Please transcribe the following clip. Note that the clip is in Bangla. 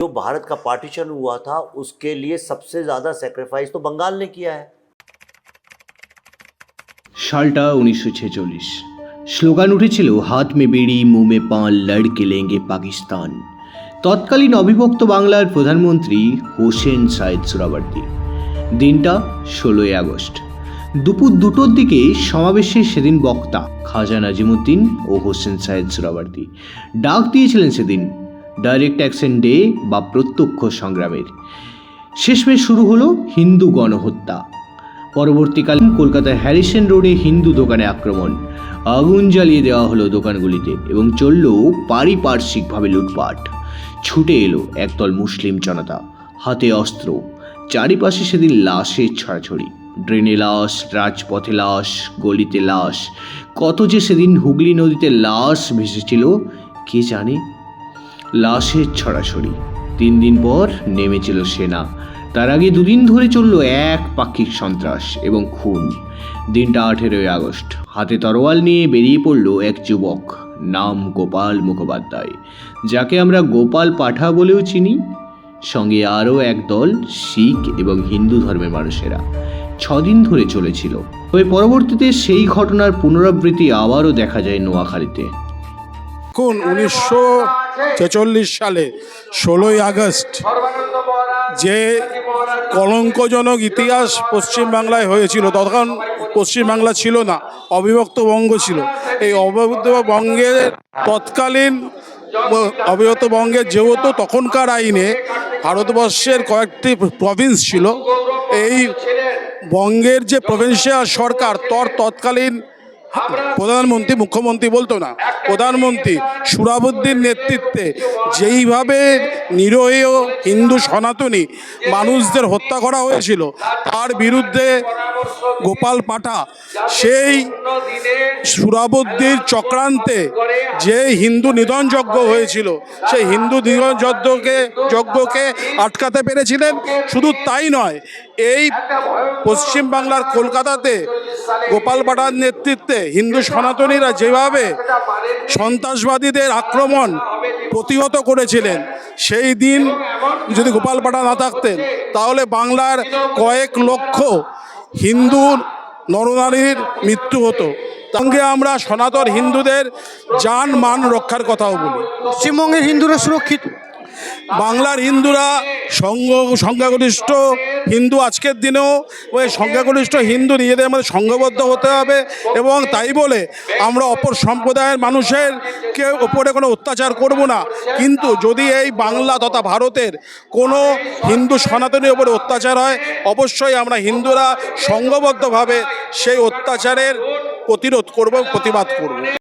जो भारत का पार्टीशन हुआ था उसके लिए सबसे ज्यादा सेक्रीफाइस तो बंगाल ने किया है সালটা উনিশশো ছেচল্লিশ স্লোগান উঠেছিল হাত মে বিড়ি মুমে পান লড়কে লেঙ্গে পাকিস্তান তৎকালীন অবিভক্ত বাংলার প্রধানমন্ত্রী হোসেন সাইদ সুরাবর্দী দিনটা ষোলোই আগস্ট দুপুর দুটোর দিকে সমাবেশে সেদিন বক্তা খাজা নাজিমুদ্দিন ও হোসেন সাইদ সুরাবর্দী ডাক দিয়েছিলেন সেদিন ডাইরেক্ট অ্যাকশন ডে বা প্রত্যক্ষ সংগ্রামের। শেষমেশ শুরু হলো হিন্দু গণহত্যা। পরবর্তীকালে কলকাতার হ্যারিসন রোডে হিন্দু দোকানে আক্রমণ। আগুন জ্বালিয়ে দেওয়া হলো দোকানগুলিতে এবং চলল পারিপার্শ্বিকভাবে লুটপাট। ছুটে এলো একদল মুসলিম জনতা। হাতে অস্ত্র। চারিপাশে সেদিন লাশের ছড়াছড়ি। ড্রেনে লাশ, রাজপথে লাশ, গলিতে লাশ। কত যে সেদিন হুগলি নদীতে লাশ ভেসেছিল, কে জানে? লাশের ছড়াছড়ি। তিন দিন পর নেমেছিল সেনা। তার আগে দুদিন ধরে চলল এক পাক্ষিক সন্ত্রাস এবং খুন। দিনটা আঠেরোই আগস্ট। হাতে তরোয়াল নিয়ে বেরিয়ে পড়ল এক যুবক নাম গোপাল মুখোপাধ্যায়, যাকে আমরা গোপাল পাঠা বলেও চিনি। সঙ্গে আরও এক দল শিখ এবং হিন্দু ধর্মের মানুষেরা ছদিন ধরে চলেছিল। তবে পরবর্তীতে সেই ঘটনার পুনরাবৃত্তি আবারও দেখা যায় নোয়াখালীতে। দেখুন উনিশশো ছেচল্লিশ সালে ষোলোই আগস্ট যে কলঙ্কজনক ইতিহাস পশ্চিমবাংলায় হয়েছিল তখন পশ্চিমবাংলা ছিল না অবিভক্ত বঙ্গ ছিল। এই অবিভক্ত বঙ্গের তৎকালীন অবিভক্ত বঙ্গের যেহেতু তখনকার আইনে ভারতবর্ষের কয়েকটি প্রভিন্স ছিল এই বঙ্গের যে প্রভিন্সিয়াল সরকার তর তৎকালীন প্রধানমন্ত্রী মুখ্যমন্ত্রী বলতো না প্রধানমন্ত্রী সুরাবুদ্দিন নেতৃত্বে যেইভাবে নিরীহ হিন্দু সনাতনী মানুষদের হত্যা করা হয়েছিল তার বিরুদ্ধে গোপাল পাঠা, সেই সুরাবুদ্দির চক্রান্তে যে হিন্দু নিধন যজ্ঞ হয়েছিল, সেই হিন্দু নিধন যজ্ঞকে যজ্ঞকে আটকাতে পেরেছিলেন। শুধু তাই নয়, এই পশ্চিমবাংলার কলকাতাতে গোপাল পাঠার নেতৃত্বে হিন্দু সনাতনীরা যেভাবে সন্ত্রাসবাদীদের আক্রমণ প্রতিহত করেছিলেন, সেই দিন যদি গোপাল পাঠা না থাকতেন, তাহলে বাংলার কয়েক লক্ষ হিন্দু নরনারীর মৃত্যু হতো। সঙ্গে আমরা সনাতন হিন্দুদের যান মান রক্ষার কথাও বলি। পশ্চিমবঙ্গের হিন্দুরা সুরক্ষিত। বাংলার হিন্দুরা সংঘ সংখ্যাগরিষ্ঠ হিন্দু আজকের দিনেও ওই সংখ্যাগরিষ্ঠ হিন্দু নিজেদের মধ্যে সংঘবদ্ধ হতে হবে এবং তাই বলে আমরা অপর সম্প্রদায়ের মানুষের কে ওপরে কোনো অত্যাচার করব না। কিন্তু যদি এই বাংলা তথা ভারতের কোনো হিন্দু সনাতনীর ওপরে অত্যাচার হয়, অবশ্যই আমরা হিন্দুরা সংঘবদ্ধভাবে সেই অত্যাচারের প্রতিরোধ করব, প্রতিবাদ করব।